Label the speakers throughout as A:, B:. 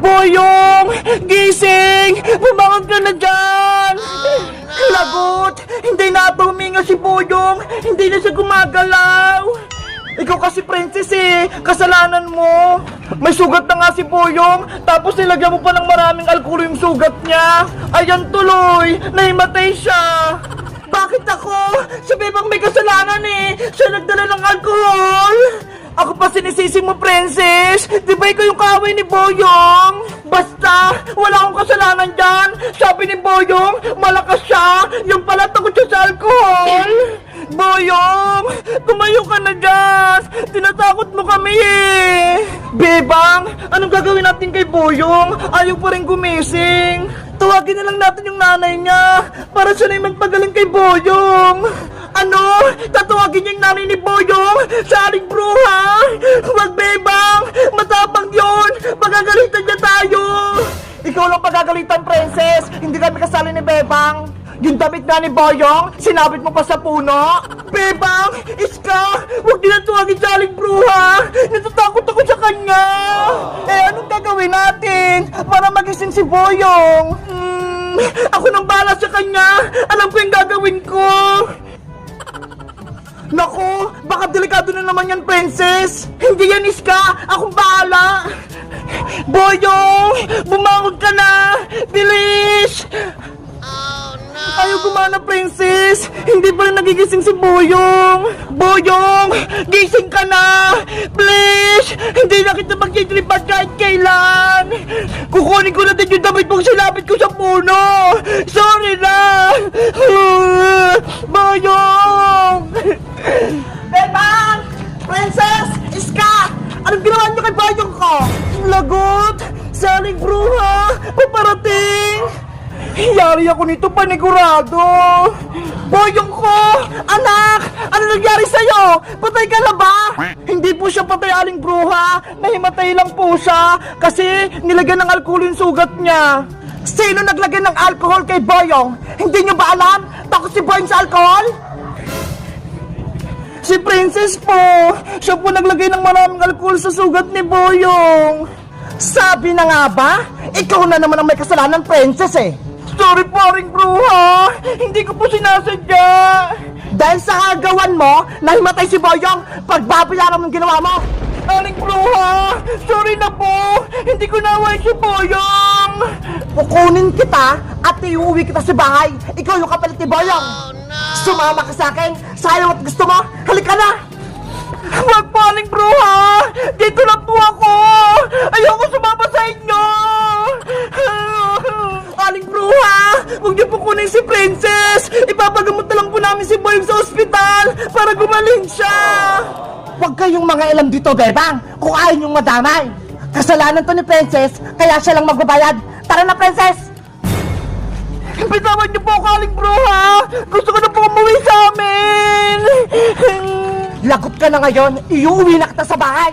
A: Boyong! Gising! Bumangon ka na dyan! Lagot! Hindi na ata huminga si Boyong! Hindi na siya gumagalaw! Ikaw kasi princess eh! Kasalanan mo! May sugat na nga si Boyong! Tapos nilagyan mo pa ng maraming alkohol yung sugat niya! Ayan tuloy! Nahimatay siya! Bakit ako? Si Bebang may kasalanan eh! Siya nagdala ng alkohol! Sinisisi mo, princess! Di ba ikaw yung kaaway ni Boyong? Basta, wala akong kasalanan dyan! Sabi ni Boyong, malakas siya! Yung pala takot siya sa alkohol! Boyong! Tumayo ka na dyan! Tinatakot mo kami eh! Bebang, anong gagawin natin kay Boyong? Ayaw pa rin gumising! Tawagin na lang natin yung nanay niya para siya na yung magpagaling kay Boyong! Ano? Tatawagin yung nanay ni Boyong sa aling bruha! Huwag, Bebang! Matapang yon! Pagagalitan niya tayo! Ikaw lang pagagalitan, princess! Hindi kami kasali ni Bebang! Yung damit na ni Boyong, sinabit mo pa sa puno? Bebang! Iska! Huwag din na tuwagin sa aling bruha! Natatakot ako sa kanya! Eh, anong gagawin natin para magising si Boyong? Hmm, ako nang bala sa kanya! Alam ko yung gagawin ko! Naku, baka delikado na naman yan, princess! Hindi yan, Iska! Akong bahala! Boyong! Bumangon ka na! Bilis! Ayaw gumana, princess! Hindi pa rin nagigising si Boyong! Boyong! Gising ka na! Please! Hindi na kita magtitripan kahit kailan! Kukunin ko na din yung damit mong silapit ko sa puno! Sorry na! Boyong ko? Lagot! Saling bruha! Paparating! Yari ako nito panigurado! Boyong ko! Anak! Ano nangyari sa'yo? Patay ka na ba? Hindi po siya patay aling bruha. Nahimatay lang po siya kasi nilagyan ng alkohol yung sugat niya. Sino naglagay ng alcohol kay Boyong? Hindi niyo ba alam? Takot si Boyong sa alcohol? Si Princess po! Siya po naglagay ng maraming alkohol sa sugat ni Boyong! Sabi na nga ba? Ikaw na naman ang may kasalanan, Princess eh! Sorry po, Aring Bruha! Hindi ko po sinasadya! Dahil sa agawan mo, nahimatay si Boyong, pagbabayaran mo ang ginawa mo! Aling Bruha! Sorry na po! Hindi ko naway si Boyong! Kukunin kita at iuwi kita sa bahay! Ikaw yung kapalit ni Boyong! Sumama ka sa akin! Sayang at gusto mo! Halika na! Huwag po, Aling Bruha! Dito lang po ako! Ayoko sumama sa inyo! Aling Bruha! Huwag niyo po kunin si Princess! Ipapagamot na lang po namin si Boyong sa ospital para gumaling siya! Huwag kayong mga ilam dito, Bebang! Kung ayaw niyong madamay! Kasalanan to ni Princess, kaya siya lang magbabayad! Tara na, Princess! Bitawan niyo po ako, Aling Bruha! Gusto ko na po umuwi sa amin! Lagot ka na ngayon, iuwi na kita sa bahay!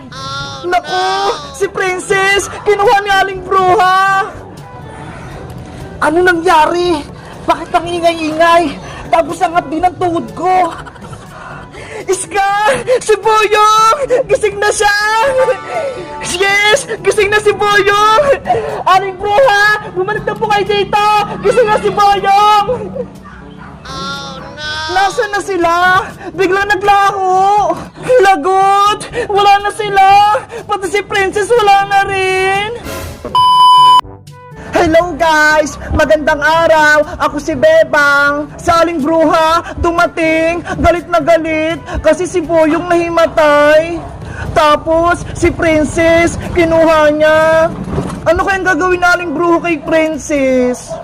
A: Naku! Si Princess! Kinuha ni Aling Bruha! Ano nangyari? Bakit ang ingay-ingay? Tapos angat din ang tuhod ko! Iska! Si Boyong! Gising na siya! Yes! Gising na si Boyong! Aling Bruha! Bumalik na po kayo dito! Gising na si Boyong! Nasaan na sila? Biglang naglaho! Lagot! Wala na sila! Pati si Princess wala na rin! Hello guys! Magandang araw! Ako si Bebang! Saling bruha, dumating, galit na galit kasi si Boyong nahimatay. Tapos, si Princess, kinuha niya. Ano kayang gagawin naling bruha kay Princess?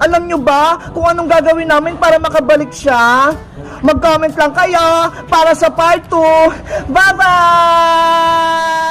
A: Alam nyo ba kung anong gagawin namin para makabalik siya? Mag-comment lang kayo para sa part 2. Bye-bye!